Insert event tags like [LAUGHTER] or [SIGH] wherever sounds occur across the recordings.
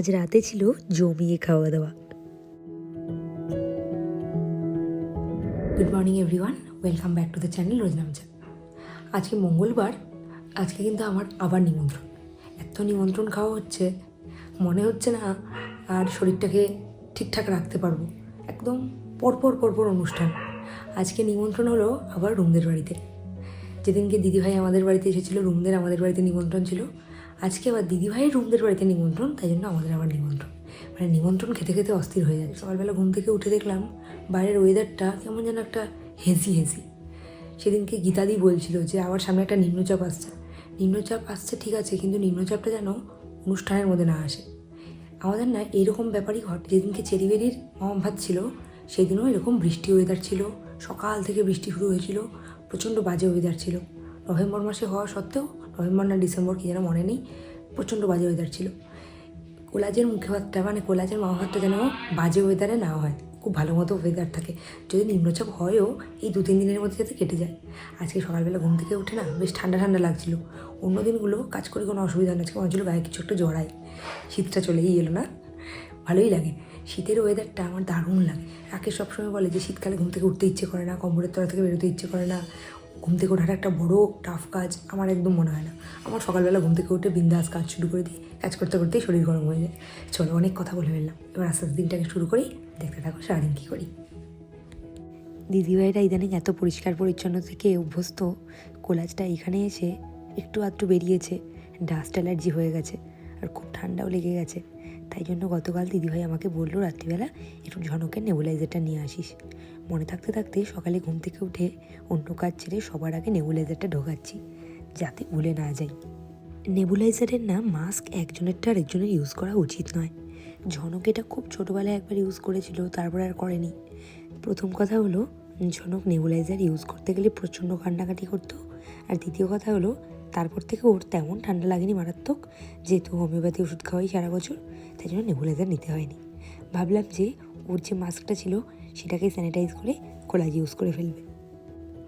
আজ রাতে ছিল জমিয়ে খাওয়া দাওয়া। Good morning everyone welcome back to the channel Roznamcha আজকে মঙ্গলবার, আজকে কিন্তু আমার আবার নিমন্ত্রণ। এত নিমন্ত্রণ খাওয়া হচ্ছে, মনে হচ্ছে না আর শরীরটাকে ঠিকঠাক রাখতে পারব। একদম পরপর পরপর অনুষ্ঠান। আজকে নিমন্ত্রণ হলো আবার রুমদের বাড়িতে। যেদিনকে দিদিভাই আমাদের বাড়িতে এসেছিল, রুমদের আমাদের বাড়িতে নিমন্ত্রণ ছিল আজকে আবার দিদিভাইয়ের রুমদের বাড়িতে নিমন্ত্রণ, তাই জন্য আমাদের আবার নিমন্ত্রণ। মানে নিমন্ত্রণ খেতে খেতে অস্থির হয়ে যায় সকালবেলা ঘুম থেকে উঠে দেখলাম বাইরের ওয়েদারটা কেমন যেন একটা হেসি হেসি। সেদিনকে গীতাদি বলছিল যে আবার সামনে একটা নিম্নচাপ আসছে। নিম্নচাপ আসছে ঠিক আছে, কিন্তু নিম্নচাপটা যেন অনুষ্ঠানের মধ্যে না আসে। আমাদের না এরকম ব্যাপারই ঘটে। যেদিনকে চেরিবেরির মহাভাত ছিল, সেদিনও এরকম বৃষ্টি ওয়েদার ছিল। সকাল থেকে বৃষ্টি শুরু হয়েছিল। প্রচণ্ড বাজে ওয়েদার ছিল। নভেম্বর মাসে হওয়া সত্ত্বেও নভেম্বর না ডিসেম্বর কি যেন মনে নেই, প্রচণ্ড বাজে ওয়েদার ছিল। কোলাজের মুখে ভাতটা মানে কোলাজের মামা ভাতটা যেন বাজে ওয়েদারে না হয়, খুব ভালো মতো ওয়েদার থাকে। যদি নিম্নচাপ হয়ও, এই দু তিন দিনের মধ্যে যাতে কেটে যায়। আজকে সকালবেলা ঘুম থেকে উঠে না বেশ ঠান্ডা ঠান্ডা লাগছিল। অন্য দিনগুলো কাজ করে কোনো অসুবিধা নেই, আজকে মনে হচ্ছিল গায়ে কিছু একটু জড়াই। শীতটা চলেই এলো না। ভালোই লাগে। শীতের ওয়েদারটা আমার দারুণ লাগে। রাকেশ সবসময় বলে যে, শীতকালে ঘুম থেকে উঠতে ইচ্ছে করে না, কম্বলের তলা থেকে বেরোতে ইচ্ছে করে না। ঘুম থেকে ওঠার একটা বড় টাফ কাজ আমার একদম মনে হয় না। আমার সকালবেলা ঘুম থেকে উঠে বিন্দাস কাজ শুরু করে দিই। কাজ করতে করতেই শরীর গরম হয়ে যায়। চলো, অনেক কথা বলে ফেললাম। এবার আস্তে আস্তে দিনটাকে শুরু করি। দেখতে থাকো, সারাদিন কী করি। দিদিভাইরা ইদানিং এত পরিষ্কার পরিচ্ছন্ন থেকে অভ্যস্ত। কোলাজটা এখানে এসে একটু আধটু বেরিয়েছে। ডাস্ট অ্যালার্জি হয়ে গেছে আর খুব ঠান্ডাও লেগে গেছে। তাই জন্য গতকাল দিদিভাই আমাকে বলল, রাত্রিবেলা একটু ঝনকের নেবুলাইজারটা নিয়ে আসিস। মনে থাকতে থাকতে সকালে ঘুম থেকে উঠে অন্য কাজ ছেড়ে সবার আগে নেবুলাইজারটা ঢোকাচ্ছি, যাতে ভুলে না যাই নেবুলাইজারের না মাস্ক একজনেরটা আরেকজনের ইউজ করা উচিত নয়। ঝনক এটা খুব ছোটোবেলায় একবার ইউজ করেছিল, তারপর আর করেনি। প্রথম কথা হলো, ঝনক নেবুলাইজার ইউজ করতে গেলে প্রচণ্ড কান্নাকাটি করতো। আর দ্বিতীয় কথা হলো, তারপর থেকে ওর তেমন ঠান্ডা লাগেনি মারাত্মক, যেহেতু হোমিওপ্যাথি ওষুধ খাওয়াই সারা বছর, তাই জন্য নেবুলাইজার নিতে হয়নি। ভাবলাম যে, ওর যে মাস্কটা ছিল সেটাকে স্যানিটাইজ করে কোলাজ ইউজ করে ফেলবে।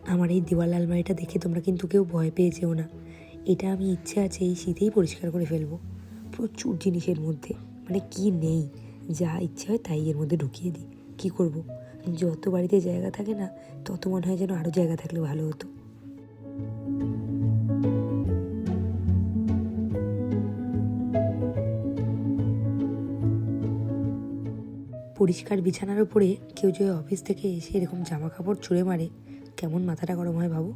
আমার এই দেওয়াল আলমারিটা দেখে তোমরা কিন্তু কেউ ভয় পেয়ে যেও না। এটা আমি ইচ্ছে আছে এই শীতেই পরিষ্কার করে ফেলব। প্রচুর জিনিসের মধ্যে মানে কি নেই, যা ইচ্ছে হয় তাই এর মধ্যে ঢুকিয়ে দিই। কী করব? যত বাড়িতে জায়গা থাকে না, তত মনে হয় যেন আরও জায়গা থাকলে ভালো হতো। পরিষ্কার বিছানার উপরে কেউ যে অফিস থেকে এসে এরকম জামা কাপড় ছুঁড়ে মারে, কেমন মাথাটা গরম হয় ভাবো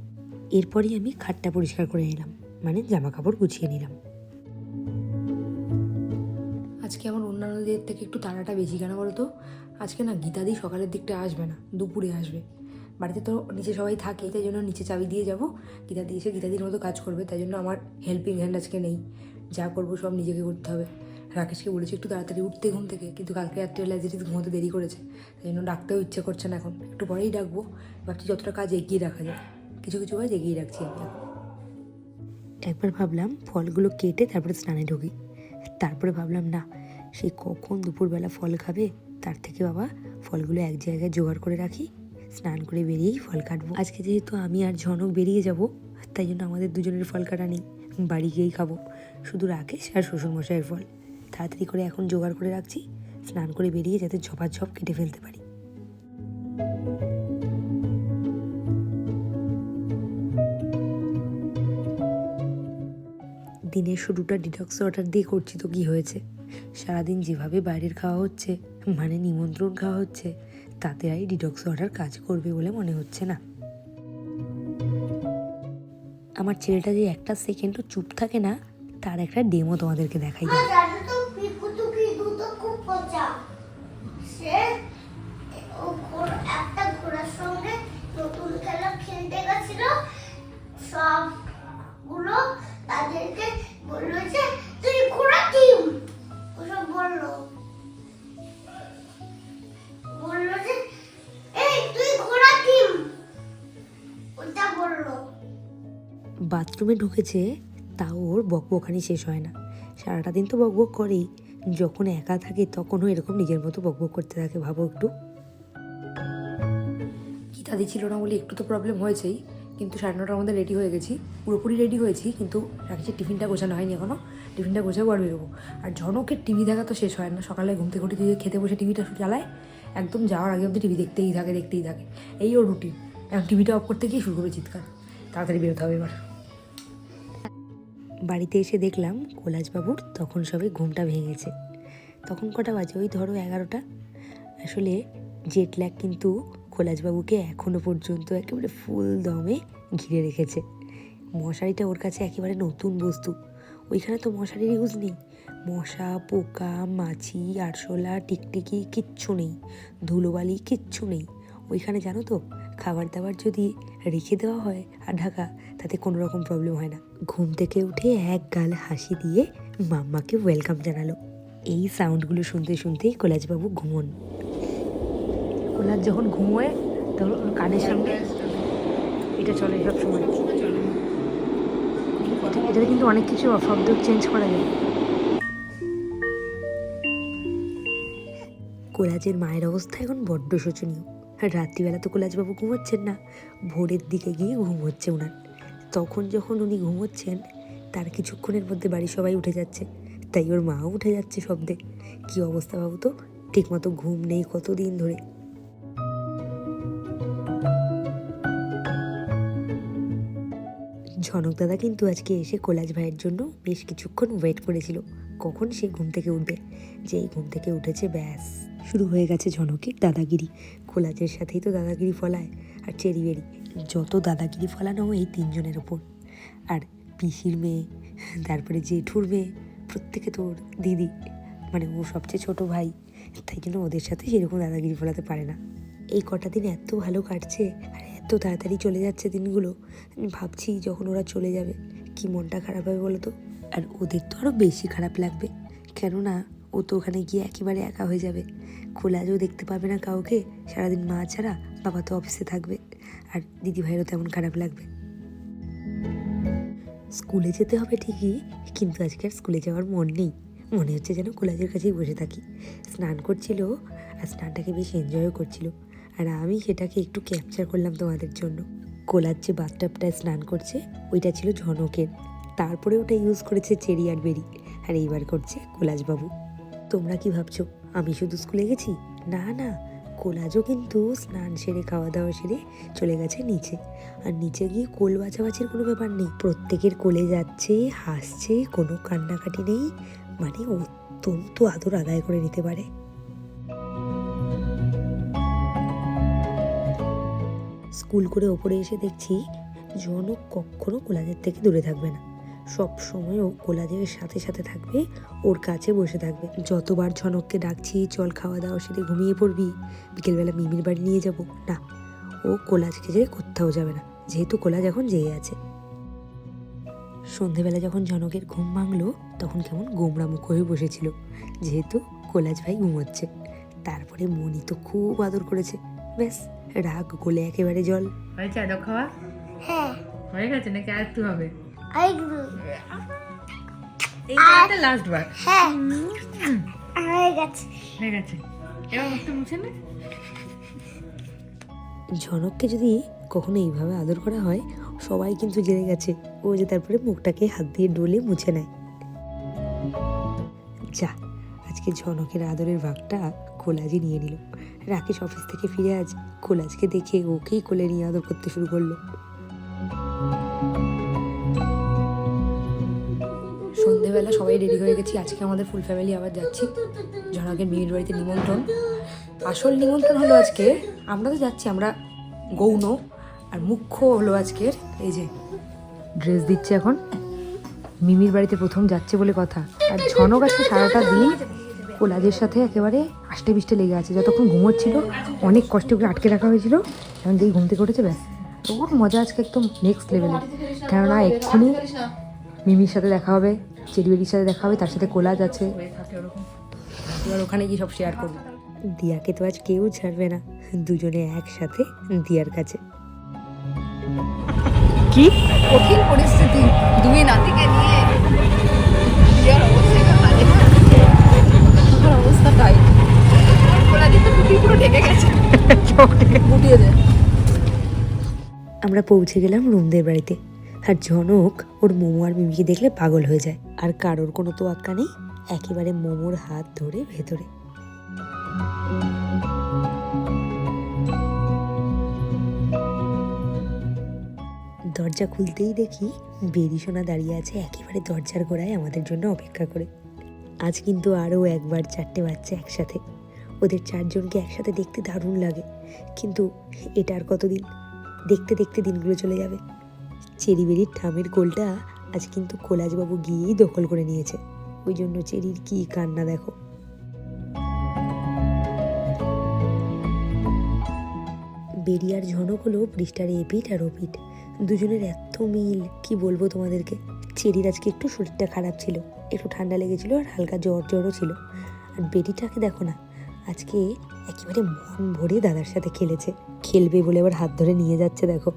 এরপরই আমি খাটটা পরিষ্কার করে নিলাম মানে জামা কাপড় গুছিয়ে নিলাম। আজকে আমার অন্যান্য দিনের থেকে একটু তাড়াটা বেশি কেন বলতো? আজকে না গীতাদি সকালের দিকটা আসবে না, দুপুরে আসবে। বাড়িতে তো নিচে সবাই থাকে, তাই জন্য নিচে চাবি দিয়ে যাব। গীতাদি এসে গীতাদির মতো কাজ করবে, তাই জন্য আমার হেল্পিং হ্যান্ড আজকে নেই। যা করব সব নিজেকে করতে হবে। রাকেশকে বলেছি, একটু তাড়াতাড়ি উঠতে ঘুম থেকে। কিন্তু কালকে রাত্রিবেলা অ্যাজ ঘুমোতে দেরি করেছে, তাই জন্য ডাকতেও ইচ্ছে করছে না এখন। একটু পরেই ডাকবো। ভাবছি যতটা কাজ এগিয়ে রাখা যায়। কিছু কিছু কাজ এগিয়ে রাখছি আমি একবার ভাবলাম ফলগুলো কেটে তারপরে স্নানে ঢুকি। তারপরে ভাবলাম, না সেই কখন দুপুরবেলা ফল খাবে? তার থেকে বাবা ফলগুলো এক জায়গায় জোগাড় করে রাখি, স্নান করে বেরিয়েই ফল কাটবো। আজকে যেহেতু আমি আর ঝনক বেরিয়ে যাব তাই জন্য আমাদের দুজনের ফল কাটা নেই, বাড়ি গিয়েই খাব। শুধু রাকেশ আর শ্বশুরমশাইয়ের ফল। তাড়াতাড়ি করে এখন জোগাড় করে রাখছি, স্নান করে বেরিয়ে যাতে ঝপাঝপ কেটে ফেলতে পারি। দিনের শুরুটা ডিটক্স ওয়াটার দিয়ে করছি তো কি হয়েছে? সারাদিন যেভাবে বাইরের খাওয়া হচ্ছে মানে নিমন্ত্রণ খাওয়া হচ্ছে, তাতে আর ডিটক্স ওয়াটার কাজ করবে বলে মনে হচ্ছে না। আমার ছেলেটা যে একটা সেকেন্ডও চুপ থাকে না, তার একটা ডেমো তোমাদেরকে দেখাই। যাবে বাথরুমে ঢুকেছে, তাও ওর বকবকানি শেষ হয় না। সারাটা দিন তো বকবক করেই। যখন একা থাকে তখনও এরকম নিজের মতো বকবক করতে থাকে, ভাবো একটু। গীতাদি ছিল না বলে একটু তো প্রবলেম হয়েছেই। কিন্তু সাড়ে নটার মধ্যে রেডি হয়ে গেছি। পুরোপুরি রেডি হয়েছি, কিন্তু রাখছি টিফিনটা গোছানো হয়নি এখনও টিফিনটা গোছাবো আর বেরোবো। আর জনকের টিভি দেখা তো শেষ হয় না। সকালে ঘুম থেকে উঠে দিয়ে খেতে বসে টিভিটা চালায়। একদম যাওয়ার আগে অবধি টিভি দেখতেই থাকে দেখতেই থাকে। এই ওর রুটিন এখন টিভিটা অফ করতে গিয়ে শুরু করবে চিৎকার। তাড়াতাড়ি বেরোতে হবে এবার। বাড়িতে এসে দেখলাম কৈলাসবাবুর তখন সবে ঘুমটা ভেঙেছে। তখন কটা বাজে? ওই ধরো এগারোটা। আসলে জেট ল্যাগ কিন্তু কৈলাসবাবুকে এখনও পর্যন্ত একেবারে ফুল দমে ঘিরে রেখেছে। মশারিটা ওর কাছে একেবারে নতুন বস্তু। ওইখানে তো মশারির ইউজ নেই। মশা, পোকা, মাছি, আরশোলা, টিকটিকি কিচ্ছু নেই। ধুলোবালি কিচ্ছু নেই। ওইখানে জানো তো খাবার দাবার যদি রেখে দেওয়া হয় আর ঢাকা, তাতে কোনো রকম প্রবলেম হয় না। ঘুম থেকে উঠে এক গাল হাসি দিয়ে মাম্মাকে ওয়েলকাম জানালো। এই সাউন্ডগুলো শুনতে শুনতেই কৈলাসবাবু ঘুমন। কোলার যখন ঘুমোয়, তখন ওর কানের সামনে এটা চলে সব সময় এটাতে কিন্তু অনেক কিছু শব্দ চেঞ্জ করা যায়। কোলাজের মায়ের অবস্থা এখন বড্ড শোচনীয়। আর রাত্রিবেলা তো কোলাজবাবু ঘুমোচ্ছেন না। ভোরের দিকে গিয়ে ঘুম হচ্ছে ওনার তখন যখন উনি ঘুমোচ্ছেন, তার কিছুক্ষণের মধ্যে বাড়ির সবাই উঠে যাচ্ছে। তাই ওর মাও উঠে যাচ্ছে শব্দে। কী অবস্থা ভাবো তো? ঠিকমতো ঘুম নেই কতদিন ধরে। ঝনক দাদা কিন্তু আজকে এসে কোলাজ ভাইয়ের জন্য বেশ কিছুক্ষণ ওয়েট করেছিল। কখন সে ঘুম থেকে উঠবে? যেই ঘুম থেকে উঠেছে, ব্যাস। শুরু হয়ে গেছে ঝনকের দাদাগিরি। খোলাচের সাথেই তো দাদাগিরি ফলায়, আর চেরি বেরি যত দাদাগিরি ফলানো এই তিনজনের ওপর। আর পিসির মেয়ে, তারপরে জেঠুর মেয়ে, প্রত্যেকে তোর দিদি। মানে ও সবচেয়ে ছোট ভাই। তাই জন্য ওদের সাথে সেরকম দাদাগিরি ফলাতে পারে না। এই কটা দিন এত ভালো কাটছে, আর এত তাড়াতাড়ি চলে যাচ্ছে দিনগুলো ভাবছি যখন ওরা চলে যাবে, কি মনটা খারাপ হবে বলো তো? আর ওদের তো আরও বেশি খারাপ লাগবে। কেননা ও তো ওখানে গিয়ে একেবারে একা হয়ে যাবে। খোলাজও দেখতে পাবে না কাউকে। সারাদিন মা ছাড়া বাবা তো অফিসে থাকবে, আর দিদি ভাইয়েরও তেমন খারাপ লাগবে। স্কুলে যেতে হবে ঠিকই, কিন্তু আজকে আর স্কুলে যাওয়ার মন নেই। মনে হচ্ছে যেন কোলাজের কাছেই বসে থাকি। স্নান করছিল, আর স্নানটাকে বেশ এনজয়ও করছিল। আর আমি সেটাকে একটু ক্যাপচার করলাম তোমাদের জন্য। কোলার যে বাথটাবটায় স্নান করছে, ওইটা ছিল ঝনকের। তারপরে ওটা ইউজ করেছে চেরি আর বেরি। আর এইবার করছে কোলাজবাবু। তোমরা কি ভাবছ? আমি শুধু স্কুলে গেছি? না না। কোলাজও কিন্তু স্নান সেরে খাওয়া দাওয়া সেরে চলে গেছে নিচে। আর নিচে গিয়ে কোল বাছাবাছির কোনো ব্যাপার নেই। প্রত্যেকের কোলে যাচ্ছে, হাসছে, কোনো কান্নাকাটি নেই। মানে অত্যন্ত আদর আদায় করে নিতে পারে। স্কুল করে ওপরে এসে দেখছি জনক কখনো কোলাজের থেকে দূরে থাকবে না। সব সময় ও কোলাজের সাথে সাথে থাকবে ওর কাছে বসে থাকবে। যতবার ঝনককে ডাকছি চল খাওয়া দাওয়া সেরে ঘুমিয়ে পড়বি। বিকেলবেলা মিমির বাড়ি নিয়ে যাব। না ও কোলাজকে যেয়ে কোথাও যাবে না যেহেতু কোলাজ এখন যেয়ে আছে। সন্ধেবেলা যখন জনকের ঘুম ভাঙলো তখন কেমন গোমড়া মুখ হয়ে বসেছিল। যেহেতু কোলাজ ভাই ঘুমোচ্ছে তারপরে মনি তো খুব আদর করেছে। ব্যাস রাগ গোলে একেবারে জল। হয়েছে আদব খাওয়া? হ্যাঁ। হয়ে গেছে নাকি আর একটু হবে? এই লাস্ট বার। হ্যাঁ। হয়ে গেছে। হয়ে গেছে। এবার মুখটা মুছে নে। ঝনককে যদি কখনো এইভাবে আদর করা হয় সবাই কিন্তু জেনে গেছে। ও যে তারপরে মুখটাকে হাত দিয়ে ডলে মুছে নেয়। যা আজকে ঝনকের আদরের ভাগটা কোলাজি নিয়ে নিল। রাকেশ অফিস থেকে ফিরে আজ কোলাজকে দেখে ওকেই কোলে নিয়ে আদর করতে শুরু করল। সন্ধেবেলা সবাই রেডি হয়ে গেছি। আজকে আমাদের ফুল ফ্যামিলি আবার যাচ্ছি। ঝনকের বিয়ের বাড়িতে নিমন্ত্রণ। আসল নিমন্ত্রণ হলো আজকে, আমরা তো যাচ্ছি, আমরা গৌণ আর মুখ্য হলো আজকের, এই যে ড্রেস দিচ্ছে এখন। মিমির বাড়িতে প্রথম যাচ্ছে বলে কথা। আর ঝনক আজকে সারাটা দিন কোলাজের সাথে একেবারে আষ্টে বিষ্টে লেগে আছে। যতক্ষণ ঘুমোচ্ছিল, অনেক কষ্ট করে আটকে রাখা হয়েছিল। এখন যেই ঘুম থেকে উঠেছে, ব্যাস। ওর মজা আজকে একদম নেক্সট লেভেলের কেননা এক্ষুনি মিমির সাথে দেখা হবে। চেরিবেরির সাথে দেখা হবে তার সাথে কোলাজ আছে। এবার ওখানে গিয়ে সব শেয়ার করব। দিয়াকে তো আজ কেউ ছাড়বে না। দুজনে একসাথে দিয়ার কাছে। কি? কঠিন পরিস্থিতি। দুই নাতিকে নিয়ে বিয়ার অবস্থা এবার বাজে না তাই। ওরা দিকে টুপি পুরো ঢেকে গেছে। [LAUGHS] গুটিয়ে দে। আমরা পৌঁছে গেলাম রুমদের বাড়িতে। আর জনক ওর মোমো আর মিমিকে দেখলে পাগল হয়ে যায়। আর কারোর কোনো তো আক্কা নেই, একেবারে মোমোর হাত ধরে ভেতরে। দরজা খুলতেই দেখি বেরি সোনা দাঁড়িয়ে আছে একেবারে দরজার গোড়ায় আমাদের জন্য অপেক্ষা করে। আজ কিন্তু আরও একবার চারটে বাচ্চা একসাথে। ওদের চারজনকে একসাথে দেখতে দারুণ লাগে। কিন্তু এটা আর কতদিন? দেখতে দেখতে দিনগুলো চলে যাবে। চেরি বেরির ঠামের কোলটা আজ কিন্তু কোলাজবাবু গিয়েই দখল করে নিয়েছে। ওই জন্য চেরির কি কান্না দেখো। বেরিয়ার ঝনক হলো পৃষ্ঠার এপিট আর ওপিট দুজনের এত মিল, কি বলব তোমাদেরকে? চেরির আজকে একটু শরীরটা খারাপ ছিল, একটু ঠান্ডা লেগেছিল আর হালকা জ্বর জ্বরও ছিল। আর বেরিটাকে দেখো না, আজকে একেবারে মন ভরে দাদার সাথে খেলেছে। খেলবে বলে আবার হাত ধরে নিয়ে যাচ্ছে, দেখো।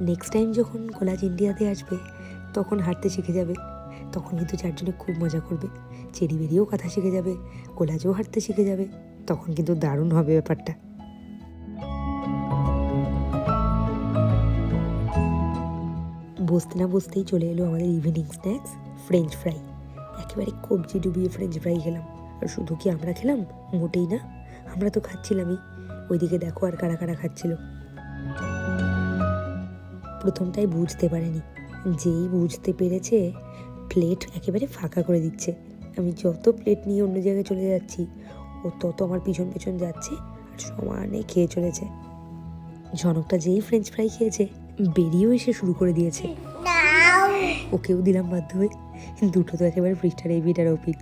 নেক্সট টাইম যখন কোলাজ ইন্ডিয়াতে আসবে, তখন হাঁটতে শিখে যাবে। তখন কিন্তু চারজনে খুব মজা করবে। চেরি বেরিয়েও কথা শিখে যাবে, কোলাজও হাঁটতে শিখে যাবে। তখন কিন্তু দারুণ হবে ব্যাপারটা। বসতে না বসতেই চলে এলো আমাদের ইভিনিং স্ন্যাক্স ফ্রেঞ্চ ফ্রাই একেবারে কবজি ডুবিয়ে ফ্রেঞ্চ ফ্রাই খেলাম। আর শুধু কি আমরা খেলাম? মোটেই না। আমরা তো খাচ্ছিলামই। ওইদিকে দেখো আর কারা কারা খাচ্ছিল। প্রথমটাই বুঝতে পারেনি। যেই বুঝতে পেরেছে প্লেট একেবারে ফাঁকা করে দিচ্ছে। আমি যত প্লেট নিয়ে অন্য জায়গায় চলে যাচ্ছি, ও তত আমার পিছন পিছন যাচ্ছে আর সমানে খেয়ে চলেছে। ঝনকটা যেই ফ্রেঞ্চ ফ্রাই খেয়েছে, বেরিয়েও এসে শুরু করে দিয়েছে। ওকেও দিলাম বাধ্য হয়ে। দুটো তো একেবারে পৃষ্ঠার এই আর ও পিঠ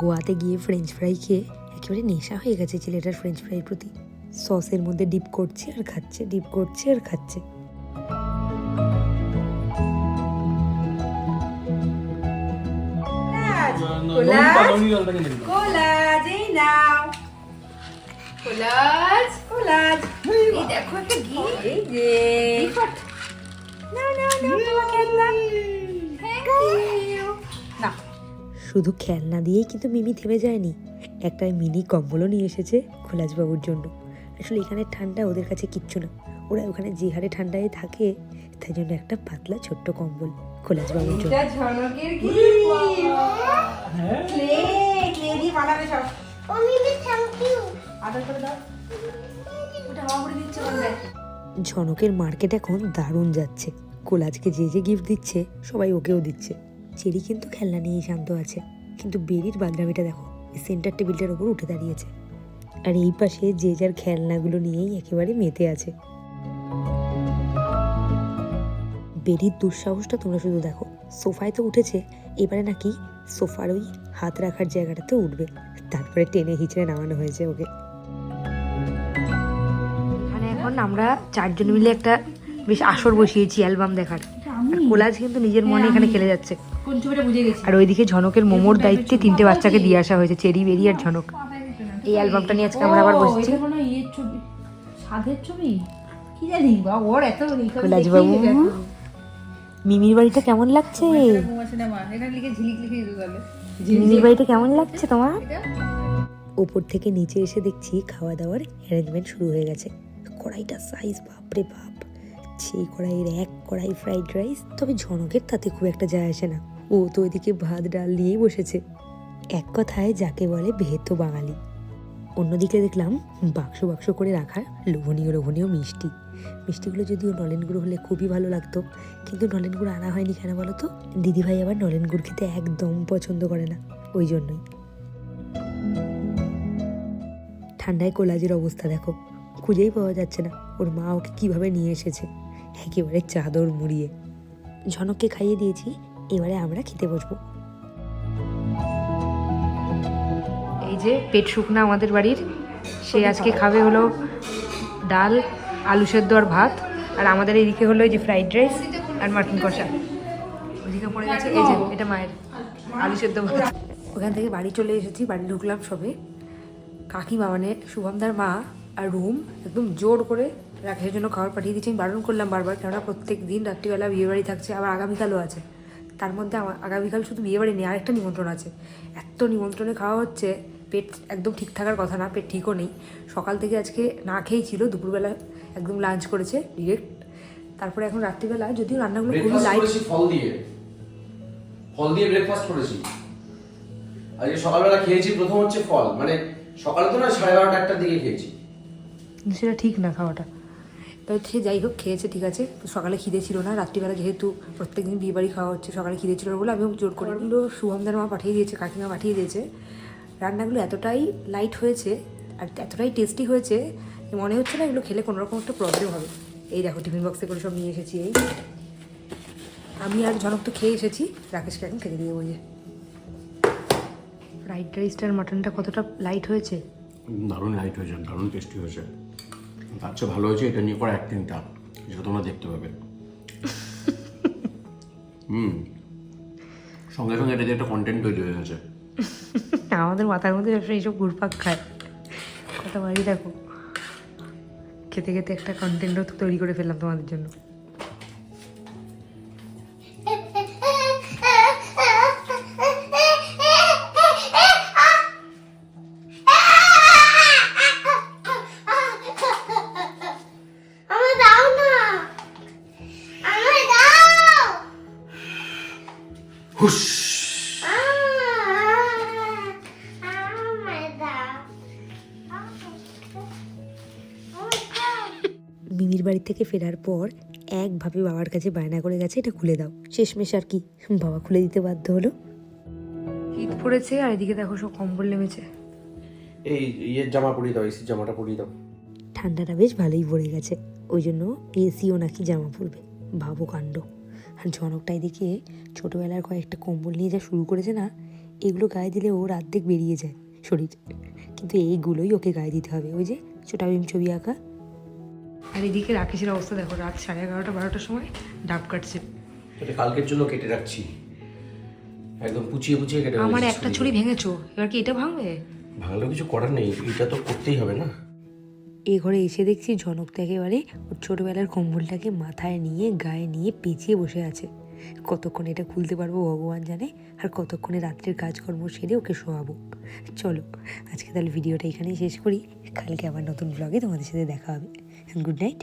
গোয়াতে গিয়ে ফ্রেঞ্চ ফ্রাই খেয়ে একেবারে নেশা হয়ে গেছে ছেলেটার ফ্রেঞ্চ ফ্রাইয়ের প্রতি। সসের মধ্যে ডিপ করছে আর খাচ্ছে ডিপ করছে আর খাচ্ছে। শুধু খেলনা দিয়েই কিন্তু মিমি থেমে যায়নি। একটা মিনি কম্বলও নিয়ে এসেছে খোলাজবাবুর জন্য। আসলে এখানে ঠান্ডা ওদের কাছে কিচ্ছু না। ওরা ওখানে যে হারে ঠান্ডায় থাকে তাই জন্য একটা পাতলা ছোট্ট কম্বল খোলাজবাবুর জন্য। বন্ধ ঝনকের মার্কেট এখন দারুণ যাচ্ছে। কোলাজকে যে যে গিফট দিচ্ছে সবাই ওকেও দিচ্ছে। চেরি কিন্তু খেলনা নিয়েই শান্ত আছে। কিন্তু বেরির বাদরামিটা দেখো সেন্টার টেবিলটার ওপর উঠে দাঁড়িয়েছে। আর এই পাশে যে যার খেলনাগুলো নিয়েই একেবারে মেতে আছে। বেরির দুঃসাহসটা তোমরা শুধু দেখো। সোফায় তো উঠেছে এবারে নাকি সোফার ওই হাত রাখার জায়গাটাতে উঠবে। তারপরে টেনে হিচড়ে নামানো হয়েছে ওকে। এখানে এখন আমরা চারজন মিলে একটা বেশ আসর বসিয়েছি অ্যালবাম দেখার। কোলাজ কিন্তু নিজের মনে এখানে খেলে যাচ্ছে। আর ওইদিকে ঝনকের মোমোর দায়িত্বে তিনটে বাচ্চাকে দিয়ে আসা হয়েছে চেরি বেরি আর ঝনক। এই অ্যালবামটা নিয়ে আজকে আমরা আবার বসছি। সাধের ছবি? কি জানি বা ওর এত কৈলাস মিমির বাড়িটা কেমন লাগছে? মিমির বাড়িটা কেমন লাগছে তোমার? ওপর থেকে নিচে এসে দেখছি খাওয়া দাওয়ার অ্যারেঞ্জমেন্ট শুরু হয়ে গেছে। কড়াইটা সাইজ বাপরে বাপ। সেই কড়াইয়ের এক কড়াই ফ্রাইড রাইস তবে ঝনকের তাতে খুব একটা যায় আসে না। ও তো ওইদিকে ভাত, ডাল নিয়েই বসেছে। এক কথায় যাকে বলে ভেত বাঙালি। অন্যদিকে দেখলাম বাক্স বাক্স করে রাখা লোভনীয় লোভনীয় মিষ্টি। মিষ্টিগুলো যদিও নলেন গুঁড়ো হলে খুবই ভালো লাগতো, কিন্তু নলেন গুঁড়ো আনা হয়নি কেন বলো তো? দিদিভাই আবার নলেন গুড় খেতে একদম পছন্দ করে না, ওই জন্যই। ঠান্ডায় কোলাজের অবস্থা দেখো, খুঁজেই পাওয়া যাচ্ছে না, ওর মা ওকে কীভাবে নিয়ে এসেছে, একেবারে চাদর মুড়িয়ে। ঝনককে খাইয়ে দিয়েছি এবারে আমরা খেতে বসবো। এই যে পেট শুকনা আমাদের বাড়ির সে আজকে খাবে হলো ডাল আলু সেদ্ধ আর ভাত আর আমাদের এইদিকে হলো এই যে ফ্রাইড রাইস আর মাটন কষা। ওদিকে পড়ে গেছে এই যে এটা মায়ের আলু সেদ্ধ ভাত। ওখান থেকে বাড়ি চলে এসেছি বাড়ি ঢুকলাম সবে। কাকিমা মানে শুভমদার মা আর রুম একদম জোর করে রাখের জন্য খাবার পাঠিয়ে দিয়েছি। আমি বারণ করলাম বারবার কেননা প্রত্যেক দিন রাত্রিবেলা বিয়ে বাড়ি থাকছে আবার আগামীকালও আছে। তার মধ্যে আমার আগামীকাল শুধু বিয়ে বাড়ি নেই আরেকটা নিমন্ত্রণ আছে। এত নিমন্ত্রণে খাওয়া হচ্ছে পেট একদম ঠিক থাকার কথা না পেট ঠিকও নেই। সকাল থেকে আজকে না খেয়েই ছিল দুপুরবেলা একদম লাঞ্চ করেছে ডিরেক্ট তারপরে এখন রাত্রিবেলা যদিও রান্নাগুলো খুবই লাইট করেছি ফল দিয়ে। ফল দিয়ে ব্রেকফাস্ট করেছি। আজকে সকালবেলা খেয়েছি প্রথম হচ্ছে ফল। মানে সকালে তো না সাড়ে বারোটা একটার দিকে খেয়েছি। সেটা ঠিক না খাওয়াটা। সে যাই হোক, খেয়েছে, ঠিক আছে। সকালে খিদে ছিল না, রাত্রিবেলা যেহেতু প্রত্যেকদিন বিয়ে বাড়ি খাওয়া হচ্ছে, সকালে খিদে ছিল বলে আমিও জোর করে। এগুলো শুভমদার মা পাঠিয়ে দিয়েছে, কাকিমা পাঠিয়ে দিয়েছে। রান্নাগুলো এতটাই লাইট হয়েছে আর এতটাই টেস্টি হয়েছে মনে হচ্ছে না এগুলো খেলে কোনো রকম একটা প্রবলেম হবে। এই দেখো টিফিন বক্সে করে সব নিয়ে এসেছি এই। আমি আর ঝনক তো খেয়ে এসেছি, রাকেশকে এখন খেতে দিয়ে বলছে ফ্রাইড রাইসটার মাটনটা কতটা লাইট হয়েছে? দারুণ লাইট হয়েছে, দারুণ টেস্টি হয়েছে। তার চেয়ে ভালো হয়েছে, এটা নিয়ে করা অ্যাক্টিংটা যেটা তোমরা দেখতে পাবে। হুম। সঙ্গে সঙ্গে এটা যে একটা কন্টেন্ট তৈরি হয়ে গেছে। আমাদের মাথার মধ্যে সবসময় এইসব ঘুরপাক খায়। কথা বাড়ি দেখো। খেতে খেতে একটা কন্টেন্টও তৈরি করে ফেললাম তোমাদের জন্য। মিমির বাড়ি থেকে ফেরার পর একভাবে বাবার কাছে বায়না করে গেছে এটা খুলে দাও। শেষমেশ আর কি বাবা খুলে দিতে বাধ্য হলো। শীত পড়েছে আর এদিকে দেখো সব কম্বল নেমেছে। এই ইয়ের জামা পরিয়ে দাও এসির জামাটা পরিয়ে দাও। ঠান্ডাটা বেশ ভালোই পড়ে গেছে ওই জন্য এসিও নাকি জামা পরবে ভাবো কাণ্ড। আর জনকটা এদিকে ছোটোবেলার কয়েকটা কম্বল নিয়ে যা শুরু করেছে না এগুলো গায়ে দিলে ওর অর্ধেক বেরিয়ে যায় শরীর। কিন্তু এইগুলোই ওকে গায়ে দিতে হবে ওই যে ছোটা ভীম ছবি আঁকা। আর এদিকে রাকেশের অবস্থা দেখো রাত সাড়ে এগারোটা বারোটার সময় ডাব কাটছে। এটা কালকের জন্য কেটে রাখছি। একদম পুচিয়ে পুচিয়ে কেটে আমার একটা ছুরি ভেঙেছো এবার কি এটা ভাঙবে? ভালো কিছু করার নেই এটা তো করতেই হবে না। এ ঘরে এসে দেখছি ঝনক তো একেবারে ওর ছোটোবেলার কম্বলটাকে মাথায় নিয়ে গায়ে নিয়ে পেঁচিয়ে বসে আছে। কতক্ষণ এটা খুলতে পারব ভগবান জানে আর কতক্ষণে রাত্রের কাজকর্ম সেরে ওকে শোয়াবো। চলো আজকে তাহলে ভিডিওটা এখানেই শেষ করি। কালকে আবার নতুন ব্লগে তোমাদের সাথে দেখা হবে। Good night